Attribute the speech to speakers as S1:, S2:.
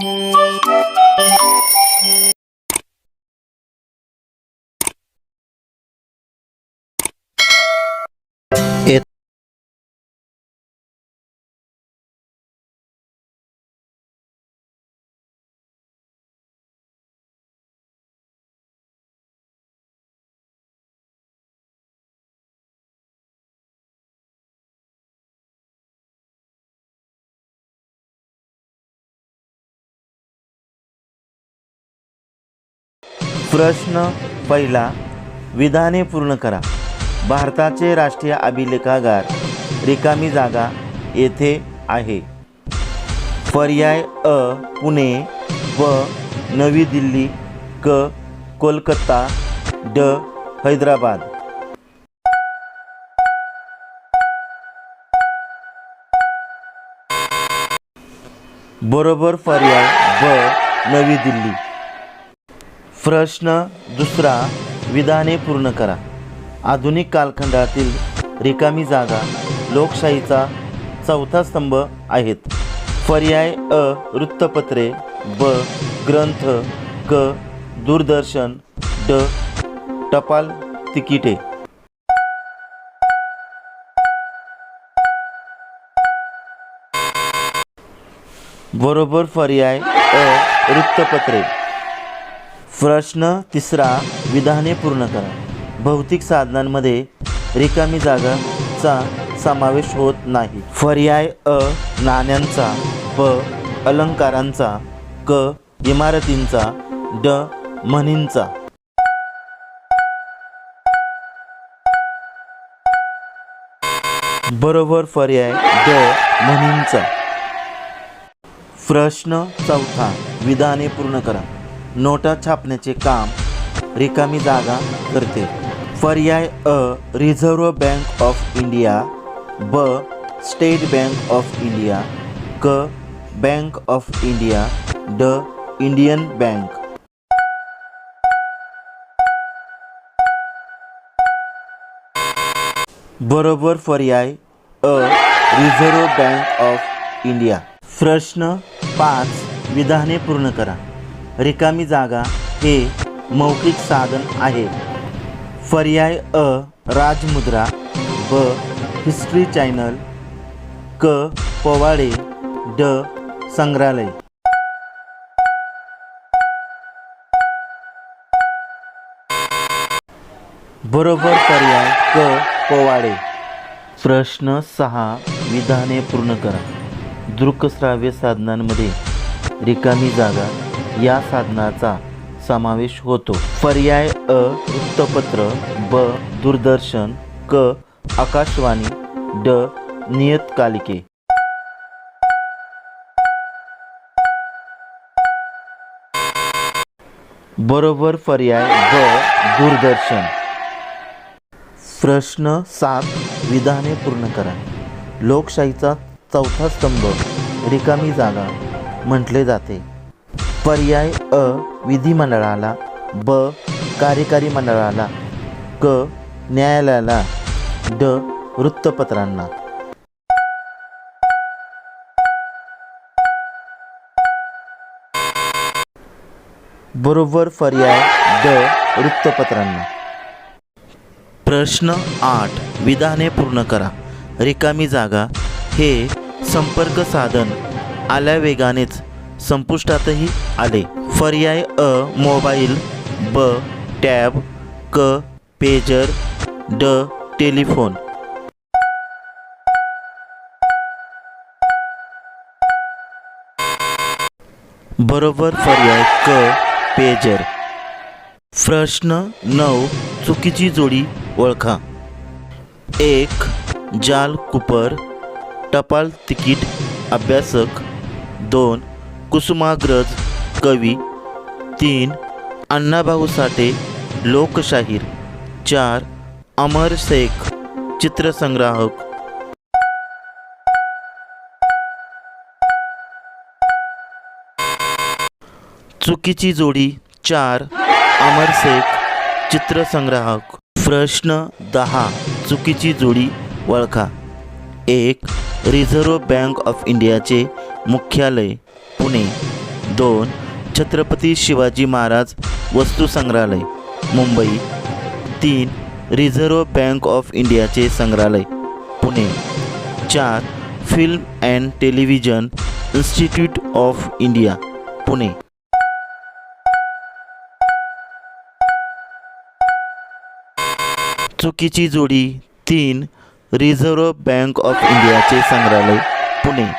S1: Mm-hmm. प्रश्न पहिला विधाने पूर्ण करा. भारताचे राष्ट्रीय अभिलेखागार रिकामी जागा येथे आहे. पर्याय अ पुणे व नवी दिल्ली क कोलकाता ड हैदराबाद. बरोबर पर्याय ब नवी दिल्ली. प्रश्न दुसरा विधाने पूर्ण करा. आधुनिक कालखंडातील रिकामी जागा लोकशाहीचा चौथा स्तंभ आहेत. पर्याय अ वृत्तपत्रे ब ग्रंथ क दूरदर्शन ड टपाल तिकिटे. बरोबर पर्याय अ वृत्तपत्रे. प्रश्न तिसरा विधाने पूर्ण करा. भौतिक साधनांमध्ये रिकामी जागाचा समावेश होत नाही. पर्याय अ नाण्यांचा प अलंकारांचा क इमारतींचा ड म्हणींचा बरोबर पर्याय ड म्हणींचा प्रश्न चौथा विधाने पूर्ण करा. नोटा छापण्याचे काम रिकामी जागा करते. पर्याय अ रिझर्व्ह बँक ऑफ इंडिया ब स्टेट बँक ऑफ इंडिया क बँक ऑफ इंडिया ड इंडियन बँक. बरोबर पर्याय अ रिझर्व्ह बँक ऑफ इंडिया. प्रश्न पाच. विधाने पूर्ण करा. रिकामी जागा हे मौखिक साधन आहे. पर्याय अ राजमुद्रा ब हिस्ट्री चॅनल क पोवाडे ड संग्रहालय. बरोबर पर्याय क पोवाडे. प्रश्न सहा विधाने पूर्ण करा. दृकश्राव्य साधनांमध्ये रिकामी जागा या साधनाचा समावेश होतो. पर्याय अ वृत्तपत्र ब दूरदर्शन क आकाशवाणी ड नियतकालिके. बरोबर पर्याय ब दूरदर्शन. प्रश्न सात विधाने पूर्ण करा. लोकशाहीचा चौथा स्तंभ रिकामी जागा म्हटले जाते. पर्याय अ विधिमंडळाला ब कार्यकारी मंडळाला क न्यायालयाला ड वृत्तपत्रांना. बरोबर पर्याय ड वृत्तपत्रांना. प्रश्न आठ विधाने पूर्ण करा. रिकामी जागा हे संपर्क साधन. आल्या वेगानेच. संपुष्टातही आले. पर्याय अ मोबाईल ब टॅब क पेजर ड टेलिफोन. बरोबर पर्याय क पेजर. प्रश्न नऊ चुकीची जोडी ओळखा. एक जाल कुपर टपाल तिकीट अभ्यासक. दोन कुसुमाग्रज कवी तीन अण्णाभाऊ साठे लोकशाहीर चार अमर शेख चित्रसंग्राहक. चुकीची जोडी चार अमर शेख चित्रसंग्राहक. प्रश्न दहा चुकीची जोडी ओळखा एक रिझर्व्ह बँक ऑफ इंडियाचे मुख्यालय. पुणे. दोन छत्रपती शिवाजी महाराज वस्तू संग्रहालय मुंबई. तीन रिझर्व्ह बँक ऑफ इंडियाचे संग्रहालय पुणे. चार film and television institute of India Pune. चुकीची जोडी. तीन रिझर्व्ह बँक ऑफ इंडियाचे संग्रहालय पुणे.